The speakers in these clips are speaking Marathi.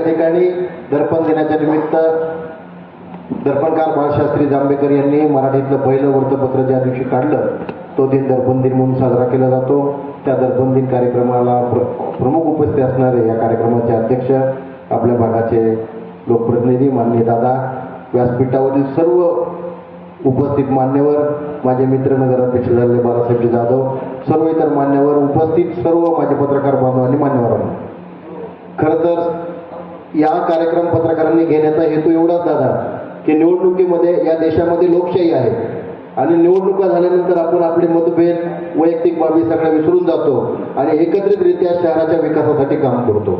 ठिकाणी दर्पण दिनाच्या निमित्त दर्पणकार बाळशास्त्री जांभेकर यांनी मराठीतलं पहिलं वृत्तपत्र ज्या दिवशी काढलं तो दिन दर्पण दिन म्हणून साजरा केला जातो. त्या दर्पण दिन कार्यक्रमाला प्र प्रमुख उपस्थित असणारे या कार्यक्रमाचे अध्यक्ष आपल्या भागाचे लोकप्रतिनिधी माननीय दादा व्यासपीठावरील सर्व उपस्थित मान्यवर माझे मित्र नगराध्यक्ष झालेले बाळासाहेबजी जाधव सर्व इतर मान्यवर उपस्थित सर्व माझे पत्रकार बांधवांनी मान्यवरांना खरं तर या कार्यक्रम पत्रकारांनी घेण्याचा हेतू एवढाच दादा की निवडणुकीमध्ये या देशामध्ये लोकशाही आहे. आणि निवडणुका झाल्यानंतर आपण आपले मतभेद वैयक्तिक बाबी सगळ्या विसरून जातो आणि एकत्रितरित्या शहराच्या विकासासाठी काम करतो.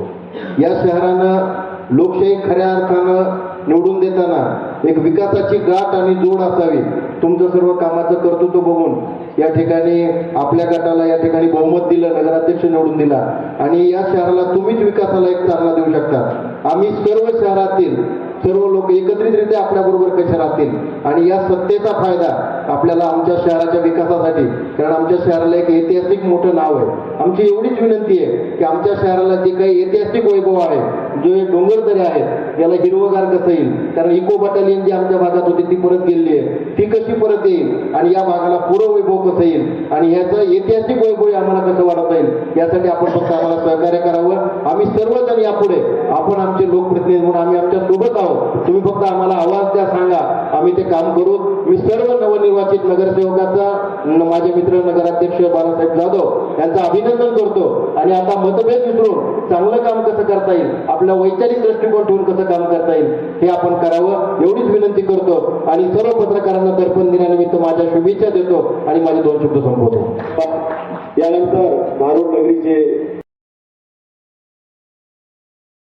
या शहरानं लोकशाही खऱ्या अर्थानं निवडून देताना एक विकासाची गाठ आणि जोड असावी. तुमचं सर्व कामाचं कर्तृत्व बघून या ठिकाणी आपल्या गटाला या ठिकाणी बहुमत दिलं नगराध्यक्ष निवडून दिला. आणि या शहराला तुम्हीच विकासाला एक चालना देऊ शकता. आम्ही सर्व शहरातील सर्व लोक एकत्रितरित्या आपल्याबरोबर कसे राहतील? आणि या सत्तेचा फायदा आपल्याला आमच्या शहराच्या विकासासाठी कारण आमच्या शहराला एक ऐतिहासिक मोठं नाव आहे. आमची एवढीच विनंती आहे की आमच्या शहराला जे काही ऐतिहासिक वैभव आहे जो हे डोंगरदरे आहेत याला हिरवगार कसं येईल? कारण इको बटालियन जी आमच्या भागात होती ती परत गेलेली आहे. ती कशी परत येईल? आणि या भागाला पूर्व वैभव कसं येईल? आणि ह्याचं ऐतिहासिक वैभव आम्हाला कसं वाढवता येईल? यासाठी आपण फक्त आम्हाला सहकार्य करावं. आम्ही सर्वजण यापुढे आपण आमचे लोकप्रतिनिधी म्हणून आम्ही आमच्यासोबत आहोत. तुम्ही फक्त आम्हाला आवाज द्या सांगा. आम्ही ते काम करू. मी सर्व नवनिर्वाचित नगरसेवकाचा माझे मित्र नगराध्यक्ष बाळासाहेब जाधव यांचं अभिनंदन करतो. आणि आता मतभेद विसरून चांगलं काम कसं करता येईल? आपला वैचारिक दृष्टिकोन ठेवून कसं काम करता येईल? हे आपण करावं एवढीच विनंती करतो. आणि सर्व पत्रकारांना दर्पण दिनानिमित्त माझ्या शुभेच्छा देतो. आणि माझे दोन शब्द संपवतो. यानंतर धारूर नगरीचे